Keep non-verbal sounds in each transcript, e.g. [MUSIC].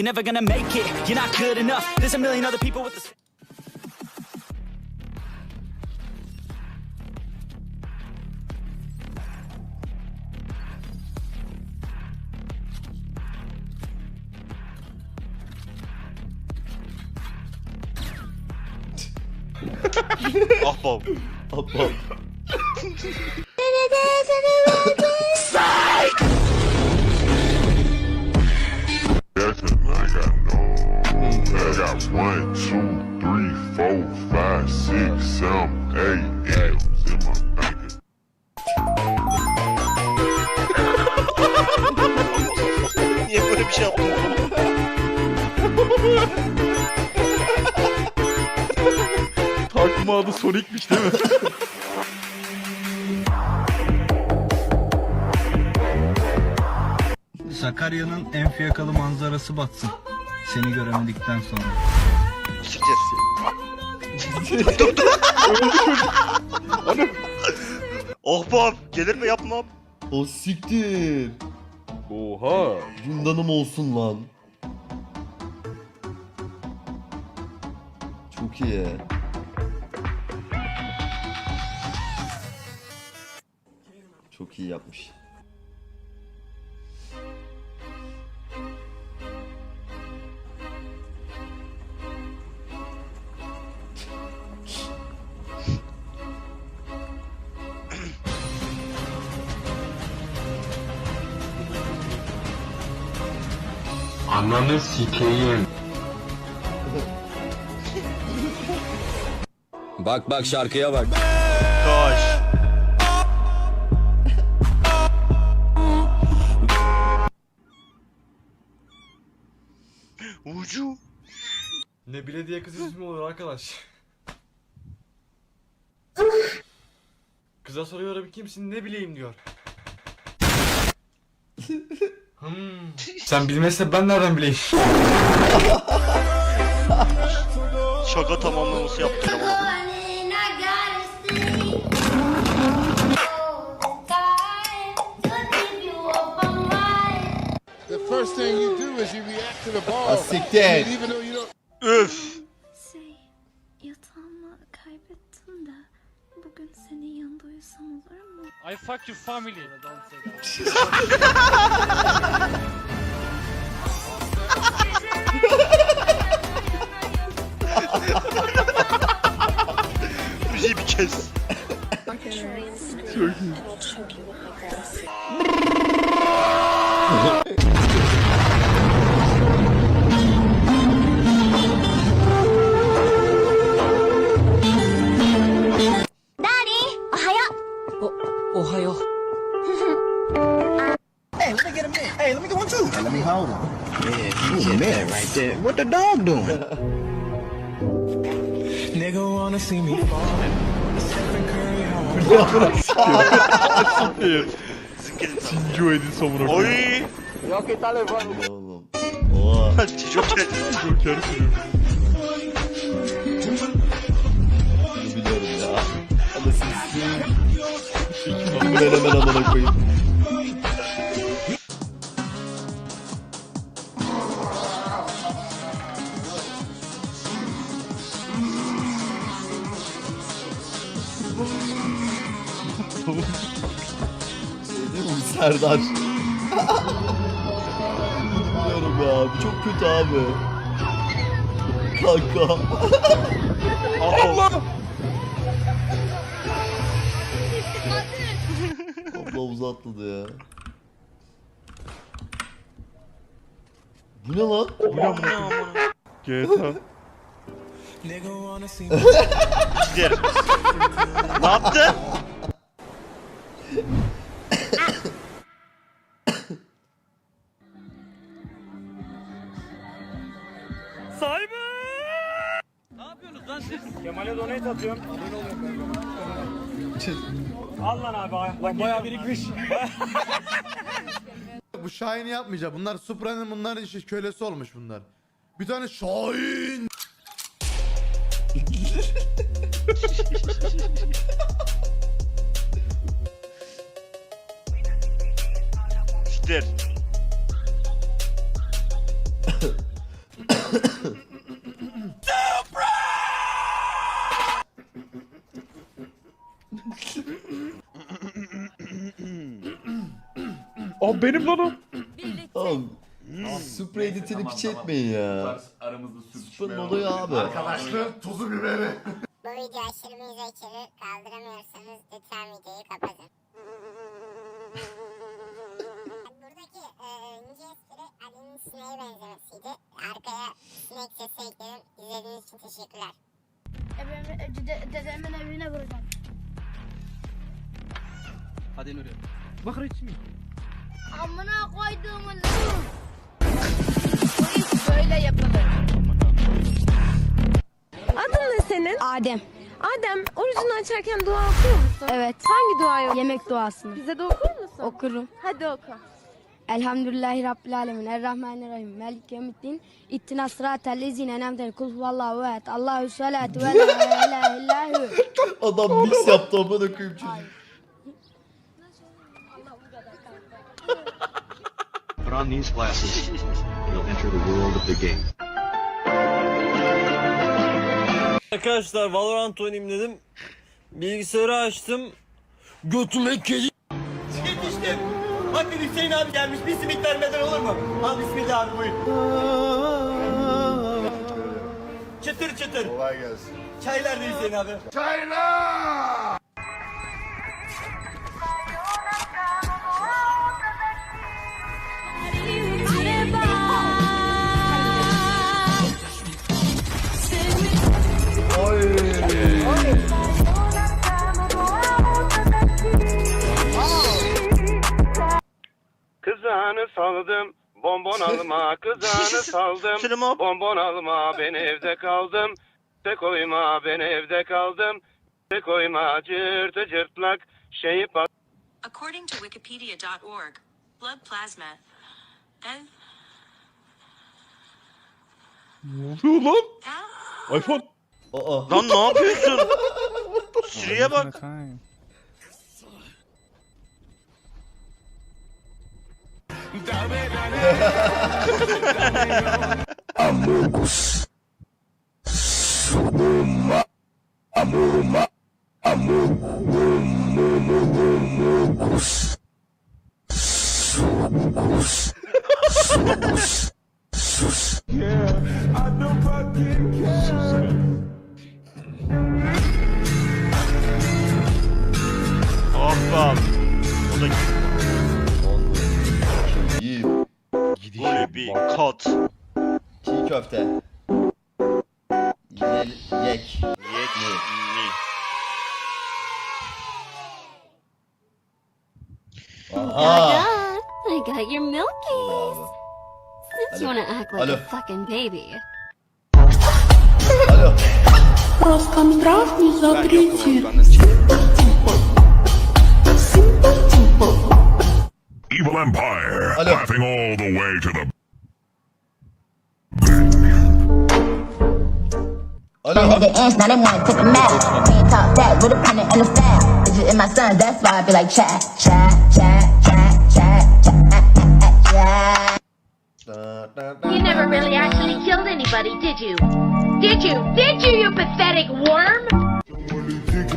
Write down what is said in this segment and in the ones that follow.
You're never gonna make it, you're not good enough. There's a million other people with the. Abla. [LAUGHS] Definitely, bir şey yaptın oğlum? [LAUGHS] Takma adı Sonic'miş değil mi? Sakarya'nın en fiyakalı manzarası batsın. Seni göremedikten sonra. Siktir. Ahbap [LAUGHS] gelir mi yapmam. O siktir. Oha. Cündanım olsun lan. Çok iyi. Çok iyi yapmış. Ananı sikeyim. Bak bak şarkıya bak. Kaş. Ucu. Ne belediye kız ismi olur arkadaş. Kıza soruyorum kimsin ne bileyim diyor. Hmm. Sen bilmezsen ben nereden bileyim? Şaka tamamlaması yaptın ama. First thing you do is you react to the ball. Siktir. Even though you don't Öf. Şey, yatağımı kaybettim de bugün senin yanında uyusam olur mu? I fuck your family. [LAUGHS] Siktir. Sinco Edison amına Oy. Oğlum. Oha. Joker. Joker sürüyor. Bunu biliyorum ya. Çekin onu ben hemen amına koyayım. Serdar. Bilmiyorum ya. Bu çok kötü abi. Kanka. Allah. Abla havuza atladı ya. Bu ne lan? Bu ne amına? GTA. [LAUGHS] Ne yaptı? Bayağı birikmiş. Bu Şahin'i yapmayacak. Bunlar Supra'nın bunların işi kölesi olmuş bunlar. Bir tane Şahin. Siktir. O benim lan Oğlum. Sprey editini piç etmeyin ya. Spray'ın olayı abi. Bu video aşırı mizah içerir. Kaldıramıyorsanız lütfen videoyu kapatın. Buradaki e, ince espri Ali'nin sineğe benzemesiydi. Arkaya sinek sesi ekledim. İzlediğiniz için teşekkürler. Dedemin evine vuracağım. Hadi Nuri. Amına koyduğumun [LAUGHS] Bu iş böyle yapılır. Adın ne senin? Adem. Adem, orucunu açarken dua okuyor musun? Evet. Hangi duayı? Yemek duasını. Bize de okur musun? Okurum. Hadi oku. Elhamdülillahi Rabbil Alemin. Errahmanirrahim. Melik yevmiddin. İttina sıratel lezine enemten. Kul huvallahu ehad. Allahu salatu ve la ilahe illahu. [LAUGHS] Adam mix yaptı amına koyayım çocuğu. Put on these glasses. You'll enter the world of the game. Arkadaşlar Valorant oynayayım dedim. Bilgisayarı açtım. Götüme kedi. Yetiştim. Bakın Hüseyin abi gelmiş. Bir simit vermeden olur mu? Al bismillah abi buyur. Çıtır çıtır. Kolay gelsin. Çaylar ne Hüseyin abi? Kızağını saldım. Bonbon alma kızağını [LAUGHS] saldım. Bonbon alma ben evde kaldım. Te koyma ben evde kaldım. Te koyma cırtı cırtlak şeyi According to wikipedia.org, blood plasma and Ne oluyor lan? iPhone. Aa. Lan ne yapıyorsun? Sürüye bak. Amogos. Suguma. Amuma. Amogus. Sugos. Sugos. Sus. Yeah, I don't fucking care. Off, um. Böyle bir kat. Çiğ köfte. Ye, yek. Yek mi? Oh, Aha. I got your milkies. Abi. Since you wanna act like Alo. a fucking baby. Alo. Evil Empire, Alo. laughing all the way to the Alo. ends, now they wanna take a nap. Can't talk that with a pen and a staff. It's just in my son, that's why I be like chat, chat, chat, chat, chat, chat, chat. Da, da, da. You never really actually killed anybody, did you? Did you? Did you, you pathetic worm?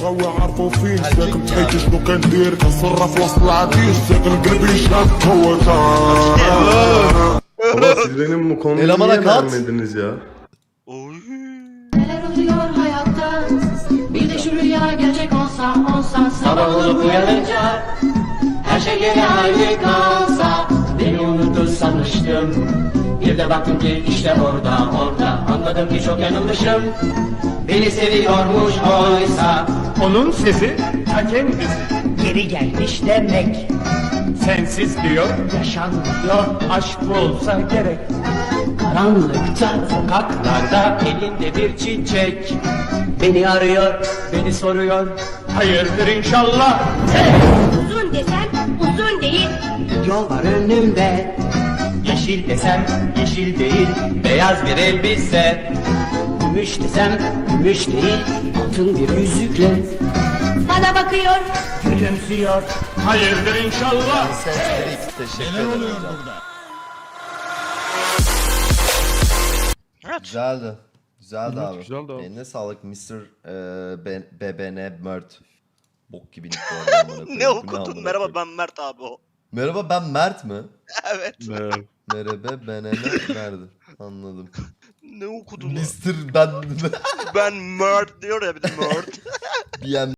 بغاو يعرفوا فين ساكن بحياتي شنو كندير كنصرف وسط العديد ساكن قلبي شاد قوتها Baba siz benim bu şu rüya gerçek olsa olsa sabah olup uyanınca her şey geri aynı kalsa beni unutur sanmıştım. Bir de baktım ki işte orada orada anladım ki çok yanılmışım. Beni seviyormuş oysa Onun sesi ta kendisi. geri gelmiş demek. Sensiz diyor. Yaşanmıyor Aşk olsa gerek. Karanlıkta Sokaklarda elinde bir çiçek. beni arıyor. Beni soruyor. Hayırdır inşallah. Uzun desem uzun değil. Yol var önümde. Yeşil desem yeşil değil. Beyaz bir elbise. Gümüş desem gümüş değil. Altın bir yüzükle. Bana bakıyor. Gülümsüyor. Hayırdır inşallah. Ses Felix teşekkür ederim hocam. aç. Güzeldi. Güzeldi Evet, abi. güzeldi abi. Eline sağlık Mr. E, B- BBN Mert. Bok gibi nick [LAUGHS] bu Ne okudun? Merhaba ben Mert abi o. Merhaba ben Mert mi? [LAUGHS] Evet. Ee, Merhaba ben Mert Anladım. Ne okudun? Mr. ben Ben Mert diyor ya bir de Mert. [LAUGHS] BM